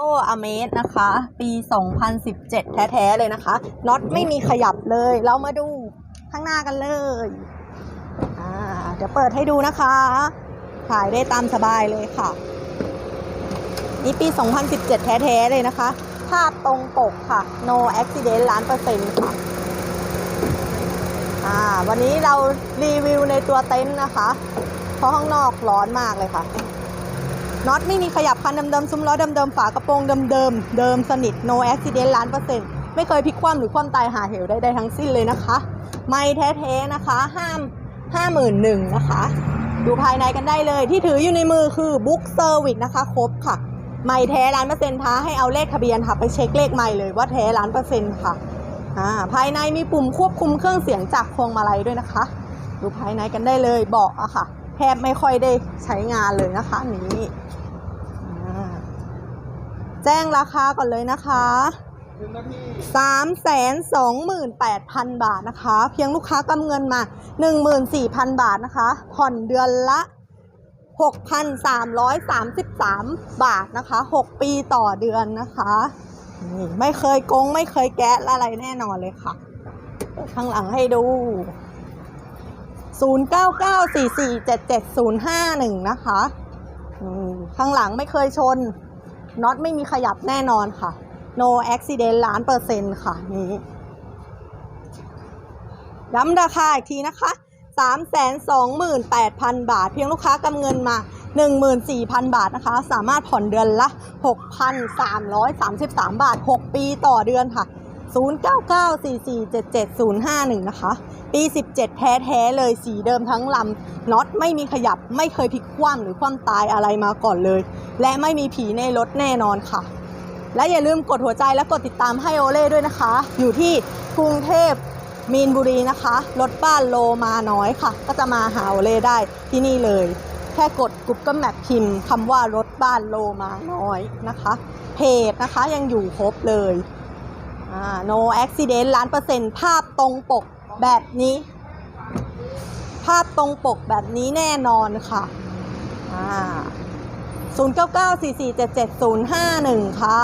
โอ้อเมสนะคะ ปี 2017 แท้ๆ เลยนะคะน็อตไม่มีขยับเลย เรามาดูข้างหน้ากันเลยอ่าเดี๋ยวเปิดให้ดูนะคะ ถ่ายได้ตามสบายเลยค่ะ นี่ปี 2017 แท้ๆ เลยนะคะ ภาพตรงปกค่ะ no accident ล้านเปอร์เซ็นต์ค่ะอ่าวันนี้เรารีวิวในตัวเต็นท์นะคะ เพราะข้างนอกร้อนมากเลยค่ะ น็อตไม่มีขยับคันเดิมๆซุ้มล้อเดิมๆฝากระโปรงเดิมๆเดิมสนิท no accident ล้านเปอร์เซ็นต์ไม่เคยพลิกคว่ำหรือคว่ำตายหาเหวใดๆทั้งสิ้นเลยนะคะ ไม่แท้ๆนะคะห้ามห้าหมื่นหนึ่งนะคะ ดูภายในกันได้เลยที่ถืออยู่ในมือคือบุ๊กเซอร์วิสนะคะ ครบค่ะ ไม่แท้ล้านเปอร์เซ็นต์ท้าให้เอาเลขทะเบียนค่ะไปเช็คเลขไม่เลยว่าแท้ล้านเปอร์เซ็นต์ค่ะภายในมีปุ่มควบคุมเครื่องเสียงจากพวงมาลัยด้วยนะคะ ดูภายในกันได้เลยเบาะอะค่ะ แทบไม่ค่อยได้ใช้งานเลยนะคะนี้อ่แจ้งราคาก่อนเลยนะคะสามแสนสองหมื่นแปดพันบาทนะคะ เพียงลูกค้ากำเงินมาหนึ่งหมื่นสี่พันบาทนะคะ ผ่อนเดือนละหกพันสามร้อยสามสิบสามบาทนะคะหกปีต่อเดือนนะคะนี่ไม่เคยโกงไม่เคยแก๊สอะไรแน่นอนเลยค่ะ ข้างหลังให้ดู 0994477051 นะคะข้างหลังไม่เคยชนน็อตไม่มีขยับแน่นอนค่ะ no accident ล้านเปอร์เซ็นต์ค่ะนี้ย้ำราคาอีกทีนะคะ 328,000 บาท เพียงลูกค้ากำเงินมา 14,000 บาทนะคะ สามารถผ่อนเดือนละ 6,333 บาท 6 ปีต่อเดือนค่ะ 0994477051 นะคะ ปี 17 แท้ๆเลยสีเดิมทั้งลำน็อตไม่มีขยับไม่เคยพลิกคว่ำหรือคว่ำตายอะไรมาก่อนเลย และไม่มีผีในรถแน่นอนค่ะ และอย่าลืมกดหัวใจและกดติดตามให้โอเล่ด้วยนะคะ อยู่ที่กรุงเทพมีนบุรีนะคะรถบ้านโลมาน้อยค่ะ ก็จะมาหาโอเล่ได้ที่นี่เลย แค่กด Google Map พิมพ์คำว่ารถบ้านโลมาน้อยนะคะ เพจนะคะยังอยู่ครบเลย อ่า no accident ล้านเปอร์เซ็นต์ภาพตรงปกแบบนี้ ภาพตรงปกแบบนี้แน่นอนค่ะ อ่า0994477051 ค่ะ